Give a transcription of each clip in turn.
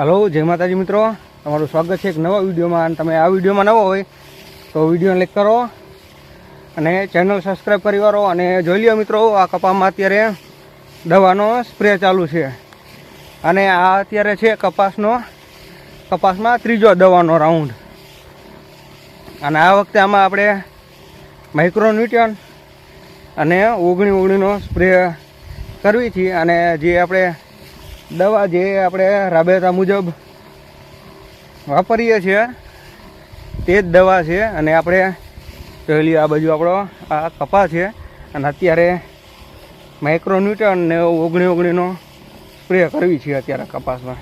Hello, જય માતાજી મિત્રો. તમારું સ્વાગત છે એક નવા વિડીયોમાં અને તમે આ વિડીયોમાં નવો હોય તો વીડિયો લાઈક કરો અને ચેનલ સબસ્ક્રાઈબ કરી વાળો અને જોઈ લો મિત્રો, આ કપામાં અત્યારે દવાનો સ્પ્રે ચાલુ છે. અને આ અત્યારે છે કપાસનો, કપાસમાં ત્રીજો દવાનો રાઉન્ડ. અને આ વખતે આમાં આપણે માઇક્રોન્યુટ્રન અને ઓગણી ઓગણીનો સ્પ્રે કરવી છીએ અને જે આપણે દવા જે આપણે રાબેતા મુજબ વાપરીએ છીએ, તે જ દવા છે અને આપણે પહેલી આ બાજુ આપણો આ કપા છે અને અત્યારે માઇક્રોન્યુટ્રન ને ઓગણી ઓગણીનો સ્પ્રે કરવી છે અત્યારે કપાસમાં.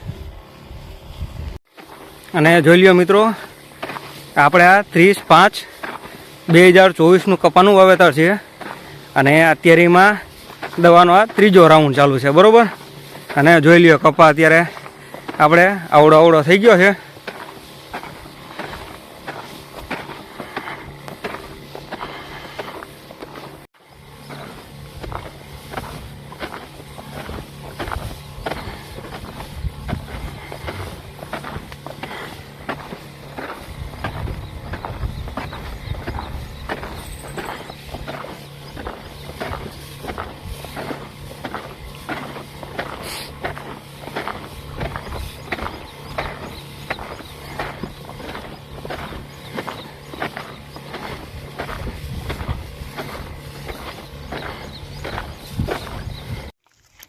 અને જોઈ લ્યો મિત્રો, આપણે આ ત્રીસ પાંચ બે હજાર ચોવીસનું કપાનું વાવેતર છે અને અત્યારે એમાં દવાનો આ ત્રીજો રાઉન્ડ ચાલુ છે, બરોબર? અને જોઈ લ્યો કપા અત્યારે આપણે આવડો આવડો થઈ ગયો છે.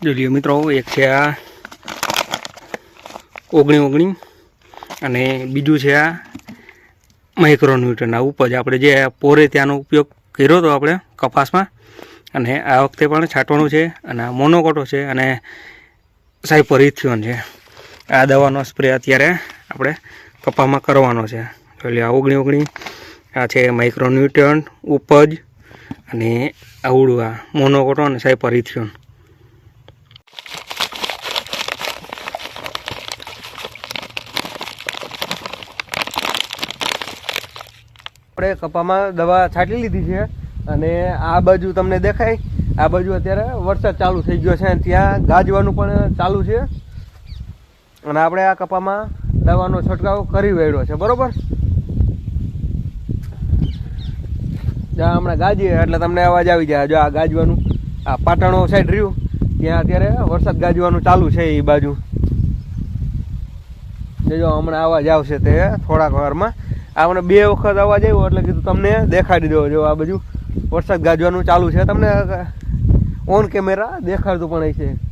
જોઈ લ્યો મિત્રો, એક છે આ ઓગણી ઓગણી અને બીજું છે આ માઇક્રોન્યુટ્રન આ ઉપજ આપણે જે પોરે ત્યાંનો ઉપયોગ કર્યો હતો આપણે કપાસમાં, અને આ વખતે પણ છાંટવાનું છે અને આ મોનોકોટો છે અને સાયપરિથિયોન છે. આ દવાનો સ્પ્રે અત્યારે આપણે કપામાં કરવાનો છે. એટલે આ ઓગણી ઓગણી, આ છે માઇક્રોન્યુટ્રન ઉપજ અને આવડું આ મોનોકોટો અને સાયપરિથિયોન આપણે કપામાં દવા છાંટી લીધી છે અને આ બાજુ તમને દેખાય, આ બાજુ અત્યારે વરસાદ ચાલુ થઈ ગયો છે ત્યાં ગાજવાનું પણ ચાલુ છે. અને આપણે આ કપામાં દવાનો છંટકાવ કરી વેડ્યો છે, બરોબર? જ્યાં હમણાં ગાજીએ, એટલે તમને અવાજ આવી જાય. જો આ ગાજવાનું, આ પાટણો સાઈડ રહ્યું, ત્યાં અત્યારે વરસાદ ગાજવાનું ચાલુ છે એ બાજુ. જો, હમણાં અવાજ આવશે તે થોડાક વારમાં. આપણે બે વખત અવાજ આવ્યો એટલે કીધું તમને દેખાડી દો જો આ બાજુ વરસાદ ગાજવાનું ચાલુ છે. તમને ઓન કેમેરા દેખાડતું પણ હશે.